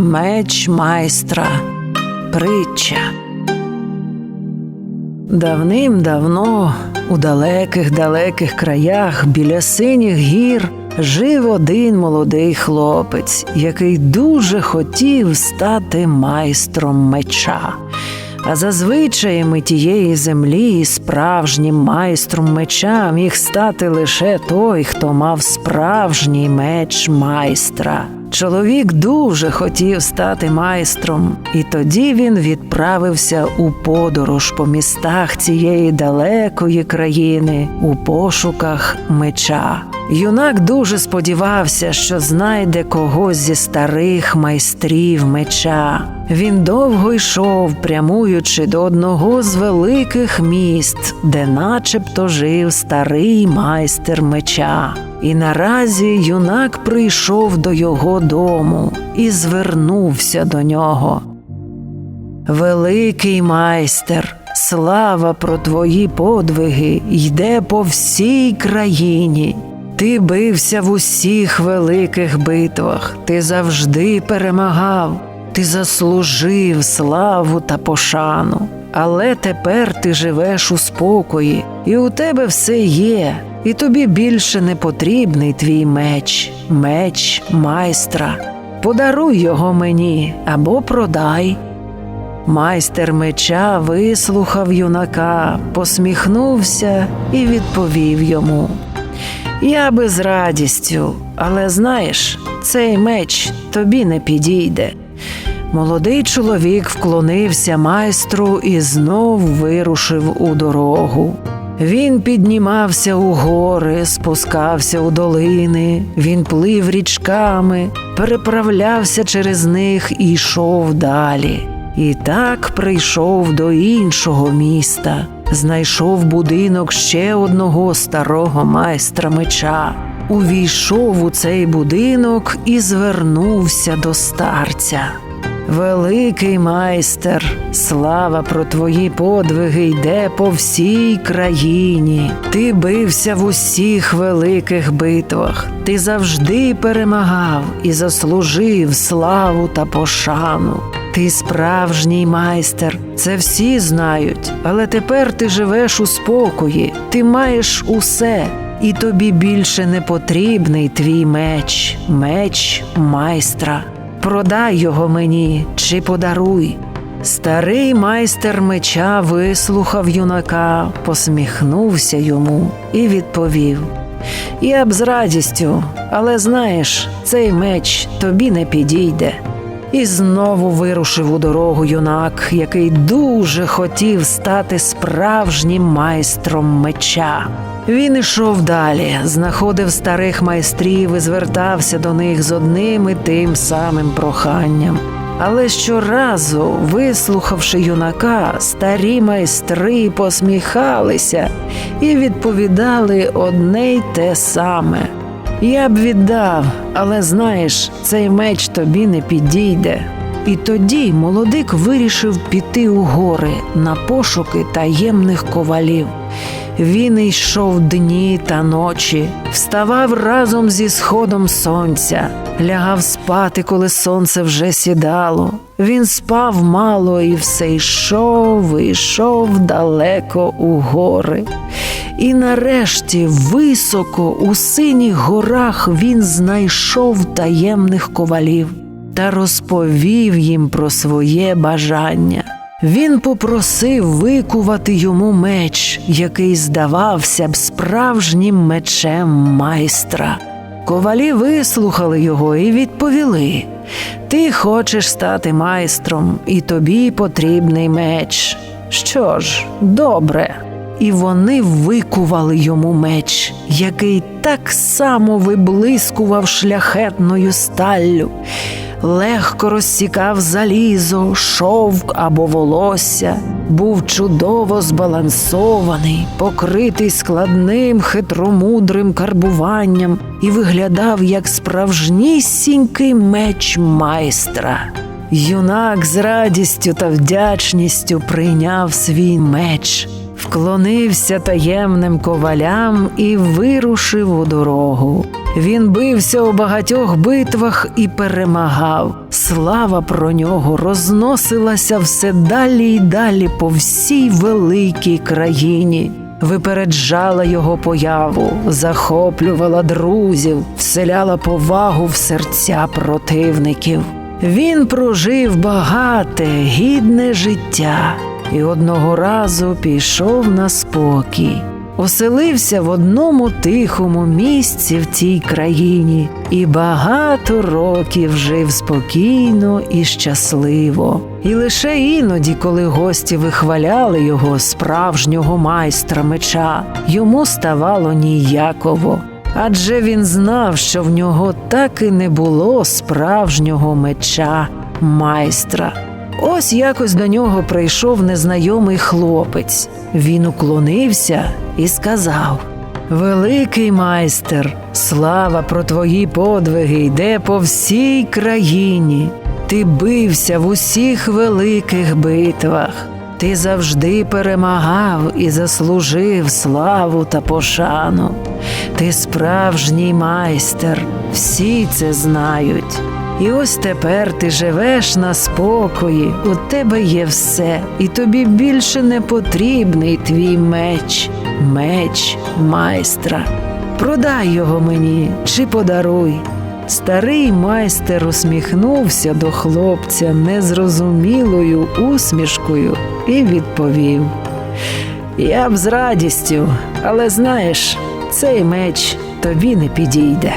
Меч майстра. Притча. Давним-давно у далеких далеких краях біля синіх гір жив один молодий хлопець, який дуже хотів стати майстром меча. А за звичаями тієї землі справжнім майстром меча міг стати лише той, хто мав справжній меч майстра. Чоловік дуже хотів стати майстром, і тоді він відправився у подорож по містах цієї далекої країни у пошуках меча. Юнак дуже сподівався, що знайде когось зі старих майстрів меча. Він довго йшов, прямуючи до одного з великих міст, де начебто жив старий майстер меча. І наразі юнак прийшов до його дому і звернувся до нього. Великий майстер, слава про твої подвиги йде по всій країні. Ти бився в усіх великих битвах, ти завжди перемагав, ти заслужив славу та пошану. Але тепер ти живеш у спокої, і у тебе все є, і тобі більше не потрібний твій меч, меч майстра. Подаруй його мені або продай. Майстер меча вислухав юнака, посміхнувся і відповів йому. Я би з радістю, але знаєш, цей меч тобі не підійде. Молодий чоловік вклонився майстру і знов вирушив у дорогу. Він піднімався у гори, спускався у долини, він плив річками, переправлявся через них і йшов далі. І так прийшов до іншого міста, знайшов будинок ще одного старого майстра меча. Увійшов у цей будинок і звернувся до старця. Великий майстер, слава про твої подвиги йде по всій країні. Ти бився в усіх великих битвах, ти завжди перемагав і заслужив славу та пошану. Ти справжній майстер, це всі знають, але тепер ти живеш у спокої, ти маєш усе, і тобі більше не потрібний твій меч, меч майстра. Продай його мені чи подаруй. Старий майстер меча вислухав юнака, посміхнувся йому і відповів: Я б з радістю, але знаєш, цей меч тобі не підійде. І знову вирушив у дорогу юнак, який дуже хотів стати справжнім майстром меча. Він ішов далі, знаходив старих майстрів і звертався до них з одним і тим самим проханням. Але щоразу, вислухавши юнака, старі майстри посміхалися і відповідали одне й те саме. Я б віддав, але знаєш, цей меч тобі не підійде. І тоді молодик вирішив піти у гори на пошуки таємних ковалів. Він йшов дні та ночі, вставав разом зі сходом сонця, лягав спати, коли сонце вже сідало. Він спав мало і все йшов, і йшов далеко у гори. І нарешті, високо у синіх горах, він знайшов таємних ковалів та розповів їм про своє бажання. Він попросив викувати йому меч, який здавався б справжнім мечем майстра. Ковалі вислухали його і відповіли: Ти хочеш стати майстром, і тобі потрібний меч. Що ж, добре. І вони викували йому меч, який так само виблискував шляхетною сталлю легко розсікав залізо, шовк або волосся, був чудово збалансований, покритий складним хитромудрим карбуванням і виглядав як справжнісінький меч майстра. Юнак з радістю та вдячністю прийняв свій меч. Вклонився таємним ковалям і вирушив у дорогу. Він бився у багатьох битвах і перемагав. Слава про нього розносилася все далі й далі по всій великій країні. Випереджала його появу, захоплювала друзів, вселяла повагу в серця противників. Він прожив багате, гідне життя і одного разу пішов на спокій. Оселився в одному тихому місці в цій країні і багато років жив спокійно і щасливо. І лише іноді, коли гості вихваляли його справжнього майстра меча, йому ставало ніяково. Адже він знав, що в нього так і не було справжнього меча майстра. Ось якось до нього прийшов незнайомий хлопець. Він уклонився і сказав: Великий майстер, слава про твої подвиги йде по всій країні. Ти бився в усіх великих битвах. Ти завжди перемагав і заслужив славу та пошану. Ти справжній майстер, всі це знають. І ось тепер ти живеш на спокої, у тебе є все, і тобі більше не потрібний твій меч, меч майстра. Продай його мені чи подаруй. Старий майстер усміхнувся до хлопця незрозумілою усмішкою і відповів: Я б з радістю, але знаєш, цей меч тобі не підійде.